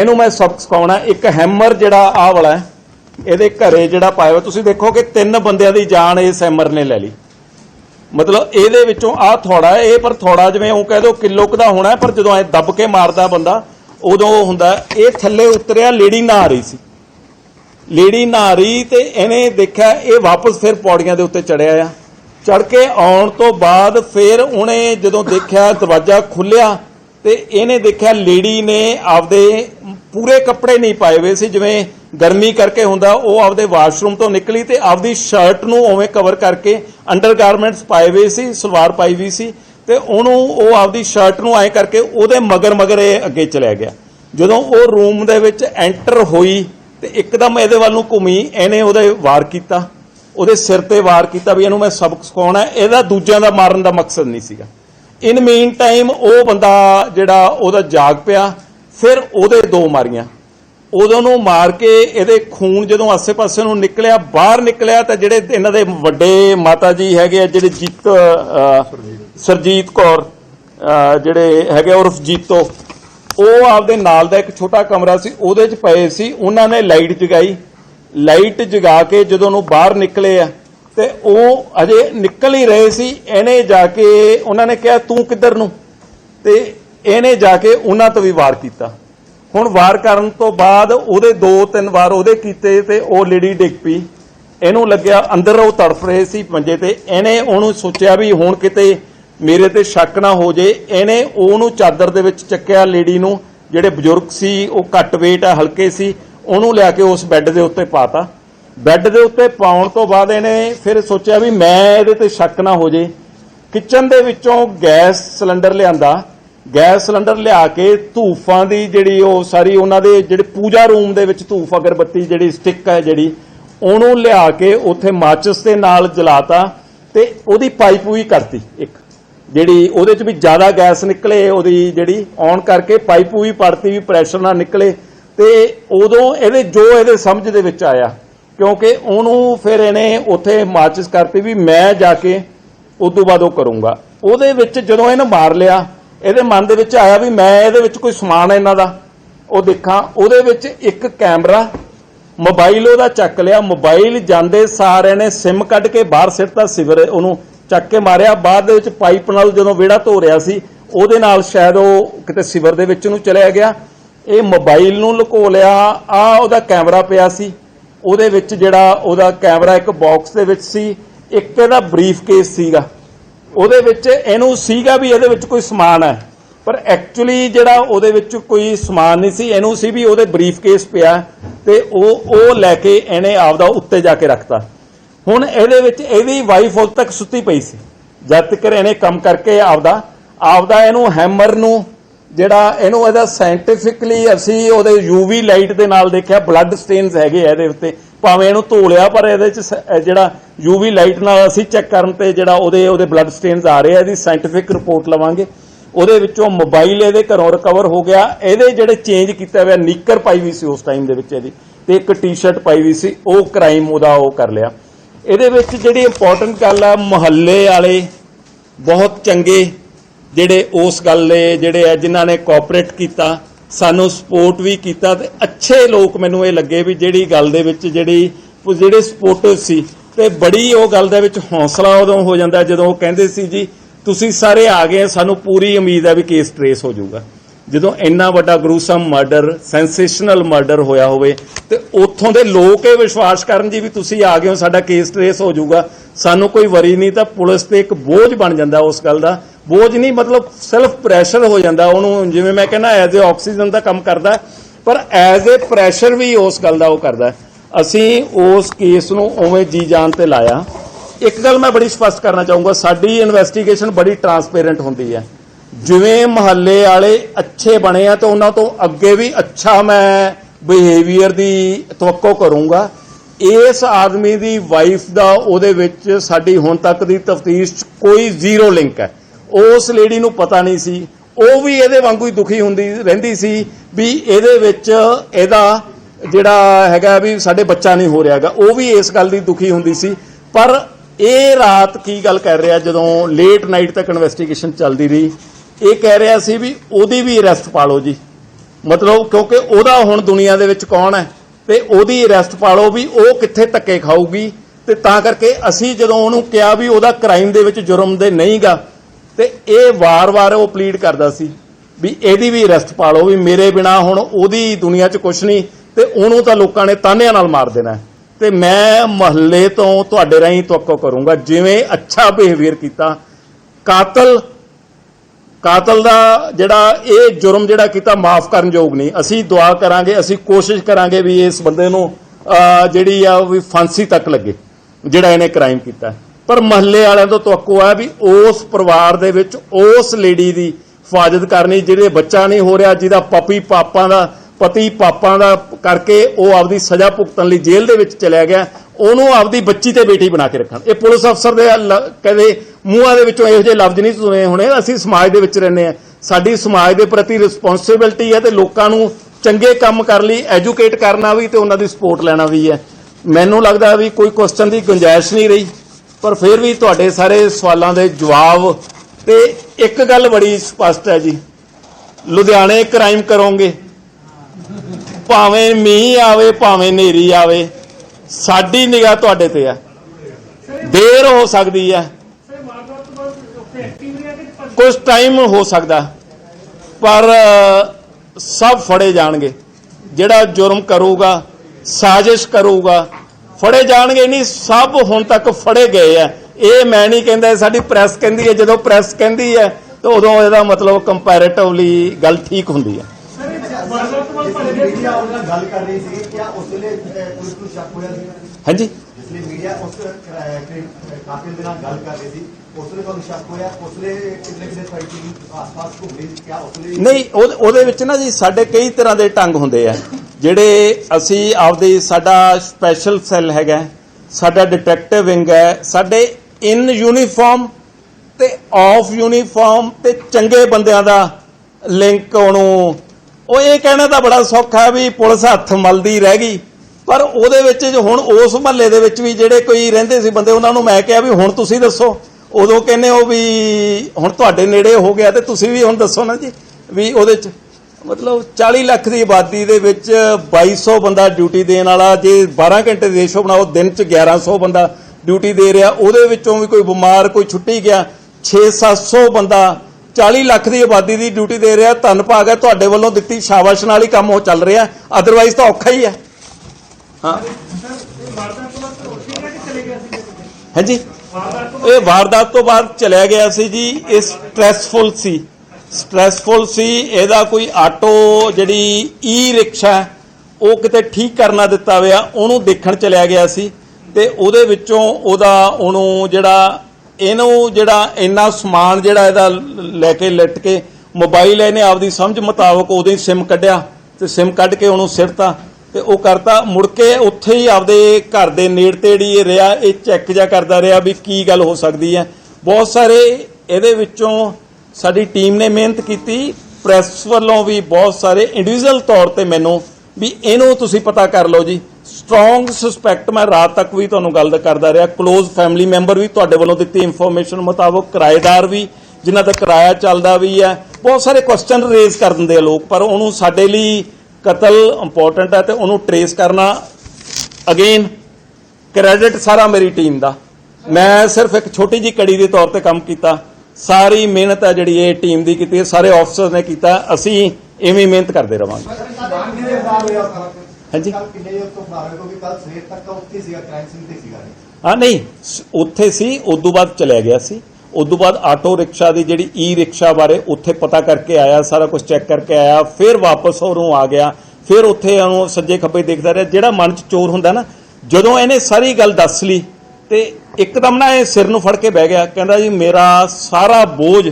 ਇਹਨੂੰ ਮੈਂ ਸਬਕ ਸਿਖਾਉਣਾ। ਇੱਕ ਹੈਮਰ ਜਿਹੜਾ ਆਹ ਵਾਲਾ ਹੈ, ਇਹਦੇ ਘਰੇ ਜਿਹੜਾ ਪਾਇਆ ਹੋਇਆ, ਤੁਸੀਂ ਦੇਖੋ ਕਿ ਤਿੰਨ ਬੰਦਿਆਂ ਦੀ ਜਾਨ ਇਸ ਹੈਮਰ ਨੇ ਲੈ ਲਈ। ਮਤਲਬ ਇਹਦੇ ਵਿੱਚੋਂ ਆਹ ਥੋੜਾ ਇਹ ਪਰ ਥੋੜਾ ਜਿਵੇਂ ਉਹ ਕਹਿ ਦੋ ਕਿਲੋ ਕੁ ਦਾ ਹੋਣਾ ਪਰ ਜਦੋਂ ਐ ਦੱਬ ਕੇ ਮਾਰਦਾ ਬੰਦਾ, ਉਦੋਂ ਹੁੰਦਾ ਇਹ ਥੱਲੇ ਉਤਰਿਆ ਲੇਡੀ ਨਹਾ ਰਹੀ ਸੀ। ਲੇਡੀ ਨਹਾ ਰਹੀ ਤੇ ਇਹਨੇ ਦੇਖਿਆ ਇਹ ਵਾਪਸ ਫਿਰ ਪੌੜੀਆਂ ਦੇ ਉੱਤੇ ਚੜਿਆ ਆ। ਚੜ ਕੇ ਆਉਣ ਤੋਂ ਬਾਅਦ ਫਿਰ ਉਹਨੇ ਜਦੋਂ ਦੇਖਿਆ ਦਰਵਾਜ਼ਾ ਖੁੱਲਿਆ ਤੇ ਇਹਨੇ ਦੇਖਿਆ ਲੇਡੀ ਨੇ ਆਪਦੇ ਪੂਰੇ ਕੱਪੜੇ ਨਹੀਂ ਪਾਏ ਹੋਏ ਸੀ, ਜਿਵੇਂ ਗਰਮੀ ਕਰਕੇ ਹੁੰਦਾ, ਉਹ ਆਪਦੇ ਵਾਸ਼ਰੂਮ ਤੋਂ ਨਿਕਲੀ ਤੇ ਆਪਦੀ ਸ਼ਰਟ ਨੂੰ ਉਵੇਂ ਕਵਰ ਕਰਕੇ ਅੰਡਰਗਾਰਮੈਂਟਸ ਪਾਏ ਹੋਏ ਸੀ, ਸਲਵਾਰ ਪਾਈ ਵੀ ਸੀ ਤੇ ਉਹਨੂੰ ਉਹ ਆਪਦੀ ਸ਼ਰਟ ਨੂੰ ਐ ਕਰਕੇ ਉਹਦੇ ਮਗਰ ਮਗਰ ਇਹ ਅੱਗੇ ਚਲਿਆ ਗਿਆ। ਜਦੋਂ ਉਹ ਰੂਮ ਦੇ ਵਿੱਚ ਐਂਟਰ ਹੋਈ ਤੇ ਇੱਕਦਮ ਇਹਦੇ ਵੱਲ ਨੂੰ ਘੁੰਮੀ, ਇਹਨੇ ਉਹਦੇ ਵਾਰ ਕੀਤਾ, ਉਹਦੇ ਸਿਰ ਤੇ ਵਾਰ ਕੀਤਾ ਵੀ ਇਹਨੂੰ ਮੈਂ ਸਬਕ ਸਿਖਾਉਣਾ, ਇਹਦਾ ਦੂਜਿਆਂ ਦਾ ਮਾਰਨ ਦਾ ਮਕਸਦ ਨਹੀਂ ਸੀਗਾ। ਇਨ ਮੀਨ ਟਾਈਮ ਉਹ ਬੰਦਾ ਜਿਹੜਾ ਉਹਦਾ ਜਾਗ ਪਿਆ ਫਿਰ ਉਹਦੇ ਦੋ ਮਾਰੀਆਂ। ਉਦੋਂ ਨੂੰ ਮਾਰ ਕੇ ਇਹਦੇ ਖੂਨ ਜਦੋਂ ਆਸੇ-ਪਾਸੇ ਨੂੰ ਨਿਕਲਿਆ ਬਾਹਰ ਨਿਕਲਿਆ ਤਾਂ ਜਿਹੜੇ ਇਹਨਾਂ ਦੇ ਵੱਡੇ ਮਾਤਾ ਜੀ ਹੈਗੇ ਆ ਜਿਹੜੇ ਜੀਤ ਅਹ, ਸਰਜੀਤ ਕੌਰ ਜਿਹੜੇ ਹੈਗੇ ਉਰਫ ਜੀਤੋ ਉਹ ਆਪਦੇ ਨਾਲ ਦਾ ਇੱਕ ਛੋਟਾ ਕਮਰਾ ਸੀ ਉਹਦੇ 'ਚ ਪਏ ਸੀ। ਉਹਨਾਂ ਨੇ ਲਾਈਟ ਜਗਾਈ। ਲਾਈਟ ਜਗਾ ਕੇ ਜਦੋਂ ਨੂੰ ਬਾਹਰ ਨਿਕਲੇ ਆ ਤੇ ਉਹ ਅਜੇ ਨਿਕਲ ਹੀ ਰਹੇ ਸੀ, ਇਹਨੇ ਜਾ ਕੇ ਉਹਨਾਂ ਨੇ ਕਿਹਾ, ਤੂੰ ਕਿੱਧਰ ਨੂੰ? ਤੇ ਇਹਨੇ ਜਾ ਕੇ ਉਹਨਾਂ ਤੋਂ ਵੀ ਵਾਰ ਕੀਤਾ। ਹੁਣ ਵਾਰ ਕਰਨ ਤੋਂ ਬਾਅਦ ਉਹਦੇ ਦੋ ਤਿੰਨ ਵਾਰ ਉਹਦੇ ਕੀਤੇ ਤੇ ਉਹ ਲੇਡੀ ਡਿੱਗ ਪਈ। ਇਹਨੂੰ ਲੱਗਿਆ ਅੰਦਰ ਉਹ ਤੜਫ ਰਹੇ ਸੀ ਮੰਜੇ ਤੇ। ਇਹਨੇ ਉਹਨੂੰ ਸੋਚਿਆ ਵੀ ਹੁਣ ਕਿਤੇ ਮੇਰੇ ਤੇ ਸ਼ੱਕ ਨਾ ਹੋ ਜੇ। ਇਹਨੇ ਉਹਨੂੰ ਚਾਦਰ ਦੇ ਵਿੱਚ ਚੱਕਿਆ ਲੇਡੀ ਨੂੰ। ਜਿਹੜੇ ਬਜ਼ੁਰਗ ਸੀ, ਉਹ ਘੱਟ weight ਆ, ਹਲਕੇ ਸੀ। ਉਹਨੂੰ ਲਿਆ ਕੇ ਉਸ ਬੈੱਡ ਦੇ ਉੱਤੇ ਪਾਤਾ। ਬੈੱਡ ਦੇ ਉੱਤੇ ਪਾਉਣ ਤੋਂ ਬਾਅਦ ਇਹਨੇ ਫਿਰ ਸੋਚਿਆ ਵੀ ਮੈਂ ਇਹਦੇ ਤੇ ਸ਼ੱਕ ਨਾ ਹੋ ਜੇ। ਕਿਚਨ ਦੇ ਵਿੱਚੋਂ ਗੈਸ ਸਿਲੰਡਰ ਲਿਆਂਦਾ। ਗੈਸ ਸਿਲੰਡਰ ਲਿਆ ਕੇ ਧੂਫਾਂ ਦੀ ਜਿਹੜੀ ਉਹ ਸਾਰੀ ਉਹਨਾਂ ਦੇ ਜਿਹੜੇ ਪੂਜਾ ਰੂਮ ਦੇ ਵਿੱਚ ਧੂਫ ਅਗਰਬੱਤੀ ਜਿਹੜੀ ਸਟਿੱਕ ਹੈ ਜਿਹੜੀ, ਉਹਨੂੰ ਲਿਆ ਕੇ ਉੱਥੇ ਮਾਚਿਸ ਦੇ ਨਾਲ ਜਲਾਤਾ ਤੇ ਉਹਦੀ ਪਾਈਪ ਵੀ ਕਰਤੀ ਇੱਕ। ਜਿਹੜੀ ਉਹਦੇ ਚ ਵੀ ਜ਼ਿਆਦਾ ਗੈਸ ਨਿਕਲੇ, ਉਹਦੀ ਜਿਹੜੀ ਔਨ ਕਰਕੇ ਪਾਈਪ ਵੀ ਪੜਤੀ ਵੀ ਪ੍ਰੈਸ਼ਰ ਨਾਲ ਨਿਕਲੇ ਤੇ ਉਦੋਂ ਇਹਦੇ, ਜੋ ਇਹਦੇ ਸਮਝ ਦੇ ਵਿੱਚ ਆਇਆ ਕਿਉਂਕਿ ਉਹਨੂੰ ਫਿਰ ਇਹਨੇ ਉੱਥੇ ਮਾਚਿਸ ਕਰਤੀ ਵੀ ਮੈਂ ਜਾ ਕੇ ਉਸ ਤੋਂ ਬਾਅਦ ਉਹ ਕਰੂੰਗਾ। ਉਹਦੇ ਵਿੱਚ ਜਦੋਂ ਇਹਨੇ ਮਾਰ ਲਿਆ, ਇਹਦੇ ਮਨ ਦੇ ਵਿੱਚ ਆਇਆ ਵੀ ਮੈਂ ਇਹਦੇ ਵਿੱਚ ਕੋਈ ਸਮਾਨ ਹੈ ਇਹਨਾਂ ਦਾ। ਉਹ ਦੇਖਾਂ, ਉਹਦੇ ਵਿੱਚ ਇੱਕ ਕੈਮਰਾ, ਮੋਬਾਈਲ ਉਹਦਾ ਚੱਕ ਲਿਆ। ਮੋਬਾਈਲ ਜਾਂਦੇ ਸਾਰਿਆਂ ਨੇ ਸਿਮ ਕੱਢ ਕੇ ਬਾਹਰ ਸਿੱਟਤਾ ਸਿਵਰ ਉਹਨੂੰ ਚੱਕ ਕੇ ਮਾਰਿਆ। ਬਾਅਦ ਦੇ ਵਿੱਚ ਪਾਈਪ ਨਾਲ ਜਦੋਂ ਵਿਹੜਾ ਧੋ ਰਿਹਾ ਸੀ, ਉਹਦੇ ਨਾਲ ਸ਼ਾਇਦ ਉਹ ਕਿਤੇ ਸਿਵਰ ਦੇ ਵਿੱਚ ਨੂੰ ਚਲਿਆ ਗਿਆ। ਇਹ ਮੋਬਾਈਲ ਨੂੰ ਲੁਕੋ ਲਿਆ। ਆ ਉਹਦਾ ਕੈਮਰਾ ਪਿਆ ਸੀ। ਉਹਦੇ ਵਿੱਚ ਜਿਹੜਾ ਉਹਦਾ ਕੈਮਰਾ ਇੱਕ ਬਾਕਸ ਦੇ ਵਿੱਚ ਸੀ, ਇੱਕ ਇਹਦਾ ਬਰੀਫ ਕੇਸ ਸੀਗਾ। ਉਹਦੇ ਵਿੱਚ ਇਹਨੂੰ ਸੀਗਾ ਵੀ ਇਹਦੇ ਵਿੱਚ ਕੋਈ ਸਮਾਨ ਹੈ, ਪਰ ਐਕਚੁਅਲੀ ਜਿਹੜਾ ਉਹਦੇ ਵਿੱਚ ਕੋਈ ਸਮਾਨ ਨਹੀਂ ਸੀ, ਇਹਨੂੰ ਸੀ ਵੀ ਉਹਦੇ ਬਰੀਫ ਕੇਸ ਪਿਆ ਤੇ ਉਹ ਉਹ ਲੈ ਕੇ ਇਹਨੇ ਆਪਦਾ ਉੱਤੇ ਜਾ ਕੇ ਰੱਖਤਾ। ਹੁਣ ਇਹਦੇ ਵਿੱਚ ਇਹਦੀ ਵਾਈਫ ਉਦ ਤੱਕ ਸੁੱਤੀ ਪਈ ਸੀ। ਜਦ ਤੱਕ ਇਹਨੇ ਕੰਮ ਕਰਕੇ ਆਪਦਾ ਆਪਦਾ ਇਹਨੂੰ ਹੈਮਰ ਨੂੰ ਜਿਹੜਾ ਇਹਨੂੰ ਇਹਦਾ ਸਾਇੰਟੀਫਿਕਲੀ ਅਸੀਂ ਉਹਦੇ ਯੂਵੀ ਲਾਈਟ ਦੇ ਨਾਲ ਦੇਖਿਆ ਬਲੱਡ ਸਟੇਨਸ ਹੈਗੇ ਆ ਇਹਦੇ ਉੱਤੇ। ਭਾਵੇਂ ਇਹਨੂੰ ਧੋ ਲਿਆ ਪਰ ਇਹਦੇ ਚ ਸ- ਇਹ ਜਿਹੜਾ ਯੂਵੀ ਲਾਈਟ ਨਾਲ ਅਸੀਂ ਚੈੱਕ ਕਰਨ ਤੇ ਜਿਹੜਾ ਉਹਦੇ ਉਹਦੇ ਬਲੱਡ ਸਟੇਨਸ ਆ ਰਹੇ ਆ, ਇਹਦੀ ਸਾਇੰਟੀਫਿਕ ਰਿਪੋਰਟ ਲਵਾਂਗੇ। ਉਹਦੇ ਵਿੱਚੋਂ ਮੋਬਾਈਲ ਇਹਦੇ ਘਰੋਂ ਰਿਕਵਰ ਹੋ ਗਿਆ। ਇਹਦੇ ਜਿਹੜੇ ਚੇਂਜ ਕੀਤਾ ਹੋਇਆ, ਨੀਕਰ ਪਾਈ ਵੀ ਸੀ ਉਸ ਟਾਈਮ ਦੇ ਵਿੱਚ ਇਹਦੀ ਤੇ ਇੱਕ ਟੀ-ਸ਼ਰਟ ਪਾਈ ਵੀ ਸੀ, ਉਹ ਕ੍ਰਾਈਮ ਉਹਦਾ ਉਹ ਕਰ ਲਿਆ। ਇਹਦੇ ਵਿੱਚ ਜਿਹੜੀ ਇੰਪੋਰਟੈਂਟ ਗੱਲ ਆ, ਮੁਹੱਲੇ ਵਾਲੇ ਬਹੁਤ ਚੰਗੇ ਜਿਹੜੇ ਉਸ ਗੱਲ ਦੇ ਜਿਹੜੇ ਆ ਜਿਨ੍ਹਾਂ ਨੇ ਕੋਆਪਰੇਟ ਕੀਤਾ, ਸਾਨੂੰ ਸਪੋਰਟ ਵੀ ਕੀਤਾ ਤੇ ਅੱਛੇ ਲੋਕ ਮੈਨੂੰ ਇਹ ਲੱਗੇ ਵੀ ਜਿਹੜੀ ਗੱਲ ਦੇ ਵਿੱਚ ਜਿਹੜੀ ਜਿਹੜੇ ਸਪੋਰਟਿਵ ਸੀ ਤੇ ਬੜੀ ਉਹ ਗੱਲ ਦੇ ਵਿੱਚ ਹੌਸਲਾ ਉਦੋਂ ਹੋ ਜਾਂਦਾ ਜਦੋਂ ਉਹ ਕਹਿੰਦੇ ਸੀ ਜੀ, ਤੁਸੀਂ ਸਾਰੇ ਆ ਗਏ ਸਾਨੂੰ ਪੂਰੀ ਉਮੀਦ ਹੈ ਵੀ ਕੇਸ ਟ੍ਰੇਸ ਹੋ ਜਾਊਗਾ। ਜਦੋਂ ਇੰਨਾ ਵੱਡਾ ਗਰੂਸਮ ਮਰਡਰ ਸੈਂਸੇਸ਼ਨਲ ਮਰਡਰ ਹੋਇਆ ਹੋਵੇ, ਤੇ ਉੱਥੋਂ ਦੇ ਲੋਕ ਇਹ ਵਿਸ਼ਵਾਸ ਕਰਨ ਜੀ ਵੀ ਤੁਸੀਂ ਆ ਗਏ ਹੋ, ਸਾਡਾ ਕੇਸ ਟ੍ਰੇਸ ਹੋ ਜਾਊਗਾ। ਸਾਨੂੰ ਕੋਈ ਵਰੀ ਨਹੀਂ, ਤਾਂ ਪੁਲਿਸ ਤੇ ਇੱਕ ਬੋਝ ਬਣ ਜਾਂਦਾ ਉਸ ਗੱਲ ਦਾ। ਬੋਝ ਨਹੀਂ, ਮਤਲਬ ਸੈਲਫ ਪ੍ਰੈਸ਼ਰ ਹੋ ਜਾਂਦਾ ਉਹਨੂੰ, ਜਿਵੇਂ ਮੈਂ ਕਹਿੰਦਾ ਐਜ਼ ਅ ਆਕਸੀਜਨ ਦਾ ਕੰਮ ਕਰਦਾ। ਪਰ ਐਜ਼ ਅ ਪ੍ਰੈਸ਼ਰ ਵੀ ਉਸ ਗੱਲ ਦਾ ਉਹ ਕਰਦਾ। ਅਸੀਂ ਉਸ ਕੇਸ ਨੂੰ ਉਵੇਂ ਜੀ ਜਾਨ ਤੇ ਲਾਇਆ। ਇੱਕ ਗੱਲ ਮੈਂ ਬੜੀ ਸਪਸ਼ਟ ਕਰਨਾ ਚਾਹੂੰਗਾ, ਸਾਡੀ ਇਨਵੈਸਟੀਗੇਸ਼ਨ ਬੜੀ ਟਰਾਂਸਪੇਰੈਂਟ ਹੁੰਦੀ ਹੈ। ਜਿਵੇਂ ਮਹੱਲੇ ਵਾਲੇ ਅੱਛੇ ਬਣੇ ਆ ਤਾਂ ਉਹਨਾਂ ਤੋਂ ਅੱਗੇ ਵੀ ਅੱਛਾ ਮੈਂ ਬਿਹੇਵੀਅਰ ਦੀ ਤਵੱਕੋ ਕਰੂੰਗਾ। ਇਸ ਆਦਮੀ ਦੀ ਵਾਈਫ ਦਾ ਉਹਦੇ ਵਿੱਚ ਸਾਡੀ ਹੁਣ ਤੱਕ ਦੀ ਤਫਤੀਸ਼ 'ਚ ਕੋਈ ਜ਼ੀਰੋ ਲਿੰਕ ਹੈ। ਉਸ ਲੇਡੀ ਨੂੰ ਪਤਾ ਨਹੀਂ ਸੀ। ਉਹ ਵੀ ਇਹਦੇ ਵਾਂਗੂ ਹੀ ਦੁਖੀ ਹੁੰਦੀ ਰਹਿੰਦੀ ਸੀ ਵੀ ਇਹਦੇ ਵਿੱਚ ਇਹਦਾ ਜਿਹੜਾ ਹੈਗਾ ਵੀ ਸਾਡੇ ਬੱਚਾ ਨਹੀਂ ਹੋ ਰਿਹਾਗਾ ਉਹ ਵੀ ਇਸ ਗੱਲ ਦੀ ਦੁਖੀ ਹੁੰਦੀ ਸੀ। ਪਰ ਇਹ ਰਾਤ ਕੀ ਗੱਲ ਕਰ ਰਿਹਾ ਜਦੋਂ ਲੇਟ ਨਾਈਟ ਤੱਕ ਇਨਵੈਸਟੀਗੇਸ਼ਨ ਚੱਲਦੀ ਰਹੀ? ਇਹ ਕਹਿ ਰਿਹਾ ਸੀ ਵੀ ਉਹਦੀ ਵੀ ਅਰੈਸਟ ਪਾ ਲਓ ਜੀ। ਮਤਲਬ ਕਿਉਂਕਿ ਉਹਦਾ ਹੁਣ ਦੁਨੀਆ ਦੇ ਵਿੱਚ ਕੌਣ ਹੈ? ਤੇ ਉਹਦੀ ਅਰੈਸਟ ਲਓ ਵੀ ਉਹ ਕਿੱਥੇ ਧੱਕੇ ਖਾਊਗੀ? ਤੇ ਤਾਂ ਕਰਕੇ ਅਸੀਂ ਜਦੋਂ ਉਹਨੂੰ ਕਿਹਾ ਵੀ ਉਹਦਾ ਕ੍ਰਾਈਮ ਦੇ ਵਿੱਚ ਜੁਰਮ ਦੇ ਨਹੀਂਗਾ, ਤੇ ਇਹ ਵਾਰ-ਵਾਰ ਉਹ ਪਲੀਡ ਕਰਦਾ ਸੀ ਵੀ ਇਹਦੀ ਵੀ ਅਰੈਸਟ ਲਓ ਵੀ ਮੇਰੇ ਬਿਨਾ ਹੁਣ ਉਹਦੀ ਦੁਨੀਆ 'ਚ ਕੁਝ ਨਹੀਂ, ਤੇ ਉਹਨੂੰ ਤਾਂ ਲੋਕਾਂ ਨੇ ਤਾਨਿਆਂ ਨਾਲ ਮਾਰ ਦੇਣਾ। ਹੈ। ਤੇ ਮੈਂ ਮਹੱਲੇ ਤੋਂ ਤੁਹਾਡੇ ਰਾਹੀਂ ਤਵੱਕੋ ਕਰੂੰਗਾ, ਜਿਵੇਂ ਅੱਛਾ ਬਿਹੇਵੀਅਰ ਕੀਤਾ। ਕਾਤਲ ਕਾਤਲ ਦਾ ਜਿਹੜਾ ਇਹ ਜੁਰਮ ਜਿਹੜਾ ਕੀਤਾ ਮਾਫ ਕਰਨ ਯੋਗ ਨਹੀਂ। ਅਸੀਂ ਦੁਆ ਕਰਾਂਗੇ, ਅਸੀਂ ਕੋਸ਼ਿਸ਼ ਕਰਾਂਗੇ ਵੀ ਇਸ ਬੰਦੇ ਨੂੰ ਜਿਹੜੀ ਆ ਵੀ ਫਾਂਸੀ ਤੱਕ ਲੱਗੇ, ਜਿਹੜਾ ਇਹਨੇ ਕ੍ਰਾਈਮ ਕੀਤਾ। ਪਰ ਮਹੱਲੇ ਵਾਲਿਆਂ ਤੋਂ ਤਵੱਕੋ ਹੈ ਵੀ ਉਸ ਪਰਿਵਾਰ ਦੇ ਵਿੱਚ ਉਸ ਲੇਡੀ ਦੀ ਹਿਫਾਜ਼ਤ ਕਰਨੀ ਜਿਹੜੇ ਬੱਚਾ ਨਹੀਂ ਹੋ ਰਿਹਾ, ਜਿਹਦਾ ਪਪੀ ਪਾਪਾਂ ਦਾ, ਪਤੀ ਪਾਪਾਂ ਦਾ ਕਰਕੇ ਉਹ ਆਪਦੀ ਸਜ਼ਾ ਭੁਗਤਣ ਲਈ ਜੇਲ੍ਹ ਦੇ ਵਿੱਚ ਚਲਿਆ ਗਿਆ, ਉਹਨੂੰ ਆਪਦੀ ਬੱਚੀ ਤੇ ਬੇਟੀ ਬਣਾ ਕੇ ਰੱਖਣ। ਇਹ ਪੁਲਿਸ ਅਫਸਰ ਦੇ ਕਦੇ ਮੂੰਹਾਂ ਦੇ ਵਿੱਚੋਂ ਇਹੋ ਜਿਹੇ ਲਫ਼ਜ਼ ਨਹੀਂ ਸੁਣੇ ਹੋਣੇ। ਅਸੀਂ ਸਮਾਜ ਦੇ ਵਿੱਚ ਰਹਿੰਦੇ ਆ ਸਾਡੀ ਸਮਾਜ ਦੇ ਪ੍ਰਤੀ ਰਿਸਪੌਂਸਿਬਿਲਟੀ ਹੈ ਤੇ ਲੋਕਾਂ ਨੂੰ ਚੰਗੇ ਕੰਮ ਕਰਨ ਲਈ ਐਜੂਕੇਟ ਕਰਨਾ ਵੀ ਤੇ ਉਹਨਾਂ ਦੀ ਸਪੋਰਟ ਲੈਣਾ ਵੀ ਹੈ। ਮੈਨੂੰ ਲੱਗਦਾ ਵੀ ਕੋਈ ਕੁਐਸਚਨ ਦੀ ਗੁੰਜਾਇਸ਼ ਨਹੀਂ ਰਹੀ, ਪਰ ਫਿਰ ਵੀ ਤੁਹਾਡੇ ਸਾਰੇ ਸਵਾਲਾਂ ਦੇ ਜਵਾਬ ਤੇ ਇੱਕ ਗੱਲ ਬੜੀ ਸਪਸ਼ਟ ਹੈ ਜੀ। ਲੁਧਿਆਣੇ ਕ੍ਰਾਈਮ ਕਰੋਗੇ। ਭਾਵੇਂ ਮੀਂਹ ਆਵੇ, ਭਾਵੇਂ ਹਨੇਰੀ ਆਵੇ, ਸਾਡੀ ਨਿਗਾਹ ਤੁਹਾਡੇ ਤੇ ਹੈ। ਦੇਰ ਹੋ ਸਕਦੀ ਹੈ। ਕੁਝ ਟਾਈਮ ਹੋ ਸਕਦਾ ਪਰ ਸਭ ਫੜੇ ਜਾਣਗੇ। ਜਿਹੜਾ ਜੁਰਮ ਕਰੂਗਾ ਸਾਜ਼ਿਸ਼ ਕਰੂਗਾ ਫੜੇ ਜਾਣਗੇ ਨਹੀਂ ਸਭ ਹੁਣ ਤੱਕ ਫੜੇ ਗਏ ਆ। ਇਹ ਮੈਂ ਨਹੀਂ ਕਹਿੰਦਾ ਇਹ ਸਾਡੀ ਪ੍ਰੈਸ ਕਹਿੰਦੀ ਹੈ ਜਦੋਂ ਪ੍ਰੈਸ ਕਹਿੰਦੀ ਹੈ ਤਾਂ ਉਦੋਂ ਇਹਦਾ ਮਤਲਬ ਕੰਪੈਰੀਟਿਵਲੀ ਗੱਲ ਠੀਕ ਹੁੰਦੀ ਹੈ। ਹਾਂਜੀ। ਜਿਸ ਲਈ ਮੀਡੀਆ ਉਸ ਅਹ, ਕ੍ਰਿ- ਕਾਤਿਲ ਦੇ ਨਾਲ ਗੱਲ ਕਰ ਰਹੀ ਸੀ। ਉਸ ਤੁਹਾਨੂੰ ਸ਼ੱਕ ਹੋਇਆ ਉਸ ਕਿੰਨੇ ਕਿੰਨੇ ਫਾਈਟਿੰਗ ਆਸ-ਪਾਸ ਘੁੰਮ ਕਿਆ ਉਸ ਨਹੀਂ ਉਹ- ਉਹਦੇ ਵਿੱਚ ਨਾ ਜੀ ਸਾਡੇ ਕਈ ਤਰ੍ਹਾਂ ਦੇ ਢੰਗ ਹੁੰਦੇ ਆ। ਜਿਹੜੇ ਅਸੀਂ ਆਪਦੇ ਸਾਡਾ ਸਪੈਸ਼ਲ ਸੈੱਲ ਹੈਗਾ, ਸਾਡਾ ਡਿਟੈਕਟਿਵ ਵਿੰਗ ਹੈ, ਸਾਡੇ ਇਨ ਯੂਨੀਫਾਰਮ ਤੇ ਆਫ ਯੂਨੀਫਾਰਮ ਤੇ ਚੰਗੇ ਬੰਦਿਆਂ ਦਾ ਲਿੰਕ ਉਹਨੂੰ। ਉਹ ਇਹ ਕਹਿਣਾ ਤਾਂ ਬੜਾ ਸੌਖਾ ਹੈ ਵੀ ਪੁਲਿਸ ਹੱਥ ਮਲਦੀ ਰਹਿ ਗਈ, ਪਰ ਉਹਦੇ ਵਿੱਚ ਜੋ ਹੁਣ ਉਸ ਮਹੱਲੇ ਦੇ ਵਿੱਚ ਵੀ ਜਿਹੜੇ ਕੋਈ ਰਹਿੰਦੇ ਸੀ ਬੰਦੇ, ਉਹਨਾਂ ਨੂੰ ਮੈਂ ਕਿਹਾ ਵੀ ਹੁਣ ਤੁਸੀਂ ਦੱਸੋ। ਉਦੋਂ ਕਹਿੰਦੇ ਹੋ ਵੀ ਹੁਣ ਤੁਹਾਡੇ ਨੇੜੇ ਹੋ ਗਿਆ ਤੇ ਤੁਸੀਂ ਵੀ ਹੁਣ ਦੱਸੋ ਨਾ ਜੀ ਵੀ ਉਹਦੇ ਚ ਮਤਲਬ 40 ਲੱਖ ਦੀ ਆਬਾਦੀ ਦੇ ਵਿੱਚ 2200 ਬੰਦਾ ਡਿਊਟੀ ਦੇਣ ਵਾਲਾ ਜੇ 12 ਘੰਟੇ ਦੀ ਰੇਸ਼ੋ ਬਣਾਓ ਦਿਨ ਚ 1100 ਬੰਦਾ ਡਿਊਟੀ ਦੇ ਰਿਹਾ ਉਹਦੇ ਵਿੱਚੋਂ ਵੀ ਕੋਈ ਬਿਮਾਰ ਕੋਈ ਛੁੱਟੀ ਗਿਆ 6-700 ਬੰਦਾ 40 ਲੱਖ ਦੀ ਆਬਾਦੀ ਦੀ ਡਿਊਟੀ ਦੇ ਰਿਹਾ ਧੰਨ ਭਾਗ ਹੈ ਤੁਹਾਡੇ ਵੱਲੋਂ ਦਿੱਤੀ ਸ਼ਾਬਾਸ਼ ਨਾਲ ਹੀ ਕੰਮ ਉਹ ਚੱਲ ਰਿਹਾ ਅਦਰਵਾਈਜ਼ ਤਾਂ ਔਖਾ ਹੀ ਹੈ। ਹਾਂ। ਹਾਂਜੀ। ਇਹ ਵਾਰਦਾਤ ਤੋਂ ਬਾਅਦ ਚਲਿਆ ਗਿਆ ਸੀ ਜੀ, ਇਹ ਸਟ੍ਰੈਸਫੁਲ ਸੀ। ਸਟ੍ਰੈਸਫੁਲ ਸੀ, ਇਹਦਾ ਕੋਈ ਆਟੋ ਜਿਹੜੀ ਈ ਰਿਕਸ਼ਾ ਉਹ ਕਿਤੇ ਠੀਕ ਕਰਨਾ ਦਿੱਤਾ ਹੋਇਆ, ਉਹਨੂੰ ਦੇਖਣ ਚਲਿਆ ਗਿਆ ਸੀ ਤੇ ਉਹਦੇ ਵਿੱਚੋਂ ਉਹਦਾ, ਉਹਨੂੰ ਜਿਹੜਾ, ਇਹਨੂੰ ਜਿਹੜਾ ਇੰਨਾ ਸਮਾਨ ਜਿਹੜਾ ਇਹਦਾ ਲੈ ਕੇ ਲਿਟ ਕੇ ਮੋਬਾਈਲ ਇਹਨੇ ਆਪਦੀ ਸਮਝ ਮੁਤਾਬਕ ਉਦੋਂ ਹੀ ਸਿਮ ਕੱਢਿਆ ਤੇ ਸਿਮ ਕੱਢ ਕੇ ਉਹਨੂੰ ਸਿਰਤਾ ਤੇ ਉਹ ਕਰਤਾ, ਮੁੜ ਕੇ ਉੱਥੇ ਹੀ ਆਪਦੇ ਘਰ ਦੇ ਨੇੜ ਤੇੜੀ ਇਹ ਰਿਹਾ, ਇਹ ਚੈੱਕ ਜਾ ਕਰਦਾ ਰਿਹਾ ਵੀ ਕੀ ਗੱਲ ਹੋ ਸਕਦੀ ਹੈ। ਬਹੁਤ ਸਾਰੇ ਇਹਦੇ ਵਿੱਚੋਂ ਸਾਡੀ ਟੀਮ ਨੇ ਮਿਹਨਤ ਕੀਤੀ ਪ੍ਰੈਸ ਵੱਲੋਂ ਵੀ ਬਹੁਤ ਸਾਰੇ ਇੰਡੀਵਿਜੂਅਲ ਤੌਰ ਤੇ ਮੈਨੂੰ ਵੀ ਇਹਨੂੰ ਤੁਸੀਂ ਪਤਾ ਕਰ ਲਓ ਜੀ। ਸਟਰੋਂਗ ਸਸਪੈਕਟ ਮੈਂ ਰਾਤ ਤੱਕ ਵੀ ਤੁਹਾਨੂੰ ਗੱਲ ਕਰਦਾ ਰਿਹਾ ক্লোਜ਼ ਫੈਮਿਲੀ ਮੈਂਬਰ ਵੀ ਤੁਹਾਡੇ ਵੱਲੋਂ ਦਿੱਤੀ ਇਨਫੋਰਮੇਸ਼ਨ ਮੁਤਾਬਕ, ਕਿਰਾਏਦਾਰ ਵੀ, ਜਿਨ੍ਹਾਂ ਦਾ ਕਿਰਾਇਆ ਚੱਲਦਾ ਵੀ ਹੈ। ਬਹੁਤ ਸਾਰੇ ਕੁਐਸਚਨ ਰੇਜ਼ ਕਰ ਦਿੰਦੇ ਆ ਲੋਕ, ਪਰ ਉਹਨੂੰ ਸਾਡੇ ਲਈ ਕਤਲ ਇੰਪੋਰਟੈਂਟ ਹੈ ਤੇ ਉਹਨੂੰ ਟਰੇਸ ਕਰਨਾ ਅਗੇਨ ਕ੍ਰੈਡਿਟ ਸਾਰਾ ਮੇਰੀ ਟੀਮ ਦਾ। ਮੈਂ ਸਿਰਫ ਇੱਕ ਛੋਟੀ ਜੀ ਕੜੀ ਦੇ ਤੌਰ ਤੇ ਕੰਮ ਕੀਤਾ। ਸਾਰੀ ਮਿਹਨਤ ਹੈ ਜਿਹੜੀ ਇਹ ਟੀਮ ਦੀ ਕੀਤੀ ਹੈ ਸਾਰੇ ਆਫਸਰਸ ਨੇ ਕੀਤਾ। ਅਸੀਂ ਐਵੇਂ ਹੀ ਮਿਹਨਤ ਕਰਦੇ ਰਵਾਂਗੇ। ਹਾਂਜੀ। ਕੱਲ ਕਿੰਨੇ ਵਜੇ ਤੋਂ ਫਰਾਰ ਹੋਇਆ ਕਿਉਂਕਿ ਕੱਲ ਸਵੇਰ ਤੱਕ ਤਾਂ ਉੱਥੇ ਹੀ ਤੇ ਨਹੀਂ ਉੱਥੇ ਸੀ ਉਦੋਂ ਬਾਅਦ ਚਲਿਆ ਗਿਆ ਸੀ। ਉਦੋਂ ਬਾਅਦ ਆਟੋ ਰਿਕਸ਼ਾ ਦੀ ਜਿਹੜੀ ਈ ਰਿਕਸ਼ਾ ਬਾਰੇ ਉੱਥੇ ਪਤਾ ਕਰਕੇ ਆਇਆ, ਸਾਰਾ ਕੁਝ ਚੈੱਕ ਕਰਕੇ ਆਇਆ, ਫਿਰ ਵਾਪਸ ਉਹਨੂੰ ਆ ਗਿਆ, ਫਿਰ ਉੱਥੇ ਉਹਨੂੰ ਸੱਜੇ ਖੱਬੇ ਦੇਖਦਾ ਰਿਹਾ। ਜਿਹੜਾ ਮਨ 'ਚ ਚੋਰ ਹੁੰਦਾ ਨਾ, ਜਦੋਂ ਇਹਨੇ ਸਾਰੀ ਗੱਲ ਦੱਸ ਲਈ ਤੇ ਇੱਕਦਮ ਨਾ ਇਹ ਸਿਰ ਨੂੰ ਫੜ ਕੇ ਬਹਿ ਗਿਆ, ਕਹਿੰਦਾ ਜੀ, ਮੇਰਾ ਸਾਰਾ ਬੋਝ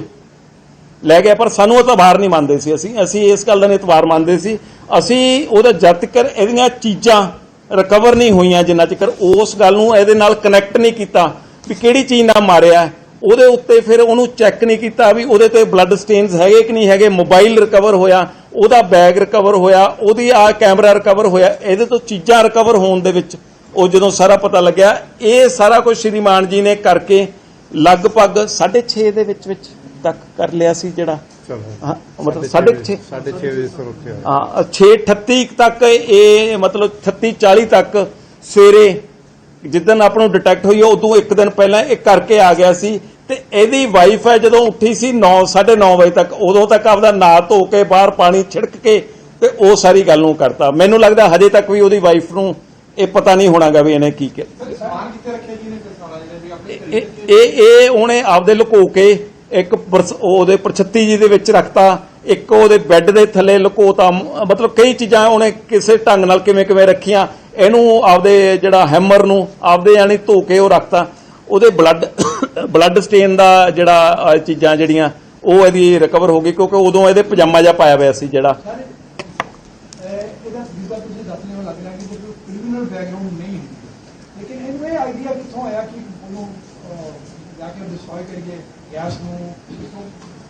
ਲੈ ਗਿਆ, ਪਰ ਸਾਨੂੰ ਉਹ ਤਾਂ ਨਹੀਂ ਮੰਨਦੇ ਸੀ ਅਸੀਂ। ਅਸੀਂ ਇਸ ਗੱਲ ਦਾ ਨਹੀਂ ਇਤਵਾਰ ਮੰਨਦੇ ਸੀ। ਅਸੀਂ ਉਹਦਾ ਜਦ ਤੱਕ ਇਹਦੀਆਂ ਚੀਜ਼ਾਂ ਰਿਕਵਰ ਨਹੀਂ ਹੋਈਆਂ ਜਿੰਨਾ ਚਿਰ, ਉਸ ਗੱਲ ਨੂੰ ਇਹਦੇ ਨਾਲ ਕਨੈਕਟ ਨਹੀਂ ਕੀਤਾ ਵੀ ਕਿਹੜੀ ਚੀਜ਼ ਨਾਲ ਮਾਰਿਆ। ਉਹਦੇ ਉੱਤੇ ਫਿਰ ਉਹਨੂੰ ਚੈੱਕ ਨਹੀਂ ਕੀਤਾ ਵੀ ਉਹਦੇ ਤੇ ਬਲੱਡ ਸਟੇਨਸ ਹੈਗੇ ਕਿ ਨਹੀਂ ਹੈਗੇ ਮੋਬਾਈਲ ਰਿਕਵਰ ਹੋਇਆ ਉਹਦਾ ਬੈਗ ਰਿਕਵਰ ਹੋਇਆ ਉਹਦੀ ਆ ਕੈਮਰਾ ਰਿਕਵਰ ਹੋਇਆ ਇਹਦੇ ਤੋਂ ਚੀਜ਼ਾਂ ਰਿਕਵਰ ਹੋਣ ਦੇ ਵਿੱਚ ਉਹ ਜਦੋਂ ਸਾਰਾ ਪਤਾ ਲੱਗਿਆ ਇਹ ਸਾਰਾ ਕੁਝ ਸ਼੍ਰੀਮਾਨ ਜੀ ਨੇ ਕਰਕੇ ਲਗਭਗ 6.5 ਦੇ ਵਿੱਚ ਵਿੱਚ ਤੱਕ ਕਰ ਲਿਆ ਸੀ ਜਿਹੜਾ। ਹਾਂ, ਮਤਲਬ 6:30 ਸਾਢੇ 6 ਵਜੇ ਤੋਂ ਉੱਥੇ ਹੋਇਆ ਹਾਂ 6:38 ਤੱਕ ਇਹ ਮਤਲਬ 36 40 ਤੱਕ ਸਵੇਰੇ ਜਿੱਦਨ ਆਪਾਂ ਨੂੰ ਡਿਟੈਕਟ ਹੋਈ ਆ, ਉਦੋਂ ਇੱਕ ਦਿਨ ਪਹਿਲਾਂ ਇਹ ਕਰਕੇ ਆ ਗਿਆ ਸੀ ਤੇ ਇਹਦੀ ਵਾਈਫ ਹੈ ਜਦੋਂ ਉੱਠੀ ਸੀ 9 9:30 ਵਜੇ ਤੱਕ ਉਦੋਂ ਤੱਕ ਆਪਦਾ ਨਾਂ ਧੋ ਕੇ ਬਾਹਰ ਪਾਣੀ ਛਿੜਕ ਕੇ ਤੇ ਉਹ ਸਾਰੀ ਗੱਲ ਨੂੰ ਕਰਤਾ। ਮੈਨੂੰ ਲੱਗਦਾ ਹਜੇ ਤੱਕ ਵੀ ਉਹਦੀ ਵਾਈਫ ਨੂੰ ਇਹ ਪਤਾ ਨਹੀਂ ਹੋਣਾਗਾ ਵੀ ਇਹਨੇ ਕੀ ਕੀਤਾ ਇਹ ਇਹ ਉਹਨੇ ਆਪਦੇ ਲੁਕੋ ਕੇ ਇੱਕ ਉਹਦੇ ਪਰਛੱਤੀ ਜੀ ਦੇ ਵਿੱਚ ਰੱਖਤਾ। ਇੱਕ ਉਹਦੇ ਬੈੱਡ ਦੇ ਥੱਲੇ ਲੁਕੋਤਾ। ਮਤਲਬ ਕਈ ਚੀਜ਼ਾਂ ਉਹਨੇ ਕਿਸੇ ਢੰਗ ਨਾਲ ਕਿਵੇਂ ਕਿਵੇਂ ਰੱਖੀਆਂ। ਇਹਨੂੰ ਆਪਦੇ ਜਿਹੜਾ ਹੈਮਰ ਨੂੰ ਆਪਦੇ ਯਾਨੀ ਧੋ ਕੇ ਉਹ ਰੱਖਤਾ। ਉਹਦੇ ਬਲੱਡ ਬਲੱਡ ਸਟੇਨ ਦਾ ਜਿਹੜਾ ਚੀਜ਼ਾਂ ਜਿਹੜੀਆਂ ਉਹ ਇਹਦੀ ਰਿਕਵਰ ਹੋ ਗਈ ਕਿਉਂਕਿ ਉਦੋਂ ਇਹਦੇ ਪਜਾਮਾ ਜਿਹਾ ਪਾਇਆ ਹੋਇਆ ਸੀ ਜਿਹੜਾ।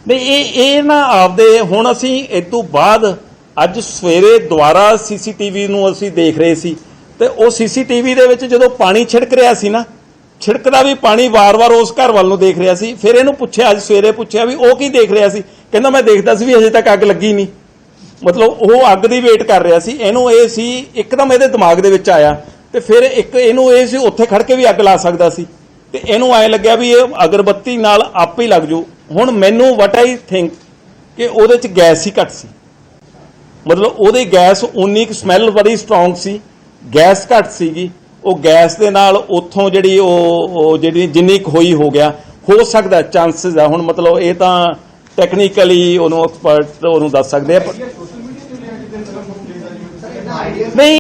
ਨਹੀਂ ਇਹ ਇਹ ਨਾ ਆਪਦੇ ਹੁਣ ਅਸੀਂ ਇਸ ਤੋਂ ਬਾਅਦ ਅੱਜ ਸਵੇਰੇ ਦੁਬਾਰਾ ਸੀਸੀਟੀਵੀ ਨੂੰ ਅਸੀਂ ਦੇਖ ਰਹੇ ਸੀ। ਤੇ ਉਹ ਸੀਸੀਟੀਵੀ ਦੇ ਵਿੱਚ ਜਦੋਂ ਪਾਣੀ ਛਿੜਕ ਰਿਹਾ ਸੀ ਨਾ, ਛਿੜਕਦਾ ਵੀ ਪਾਣੀ ਵਾਰ-ਵਾਰ ਉਸ ਘਰ ਵੱਲ ਨੂੰ ਦੇਖ ਰਿਹਾ ਸੀ, ਫਿਰ ਇਹਨੂੰ ਪੁੱਛਿਆ, ਅੱਜ ਸਵੇਰੇ ਪੁੱਛਿਆ ਵੀ ਉਹ ਕੀ ਦੇਖ ਰਿਹਾ ਸੀ? ਕਹਿੰਦਾ, ਮੈਂ ਦੇਖਦਾ ਸੀ ਵੀ ਅਜੇ ਤੱਕ ਅੱਗ ਲੱਗੀ ਨਹੀਂ। ਮਤਲਬ ਉਹ ਅੱਗ ਦੀ ਵੇਟ ਕਰ ਰਿਹਾ ਸੀ। ਇਹਨੂੰ ਇਹ ਸੀ, ਇੱਕਦਮ ਇਹਦੇ ਦਿਮਾਗ ਦੇ ਵਿੱਚ ਆਇਆ ਤੇ ਫਿਰ ਇੱਕ ਇਹਨੂੰ ਇਹ ਸੀ, ਉੱਥੇ ਖੜ ਕੇ ਵੀ ਅੱਗ ਲਾ ਸਕਦਾ ਸੀ। ਤੇ ਇਹਨੂੰ ਐ ਲੱਗਿਆ ਵੀ ਇਹ ਅਗਰਬੱਤੀ ਨਾਲ ਆਪੇ ਹੀ ਲੱਗ ਜੂ। ਹੁਣ ਮੈਨੂੰ ਵਟ ਆਈ ਥਿੰਕ ਕਿ ਉਹਦੇ ਚ ਗੈਸ ਹੀ ਘੱਟ ਸੀ। ਮਤਲਬ ਉਹਦੀ ਗੈਸ ਉਨੀ ਕੁ ਸਮੈਲ ਬੜੀ ਸਟਰੋਂਗ ਸੀ। ਗੈਸ ਘੱਟ ਸੀਗੀ ਉਹ ਗੈਸ ਦੇ ਨਾਲ ਉੱਥੋਂ ਜਿਹੜੀ ਉਹ ਜਿਹੜੀ ਜਿੰਨੀ ਹੋਈ ਹੋ ਗਿਆ ਹੋ ਸਕਦਾ ਚਾਂਸਸ ਆ। ਹੁਣ ਮਤਲਬ ਇਹ ਤਾਂ ਟੈਕਨੀਕਲੀ ਉਹਨੂੰ ਐਕਸਪਰਟ ਉਹਨੂੰ ਦੱਸ ਸਕਦੇ ਆ ਨਹੀਂ।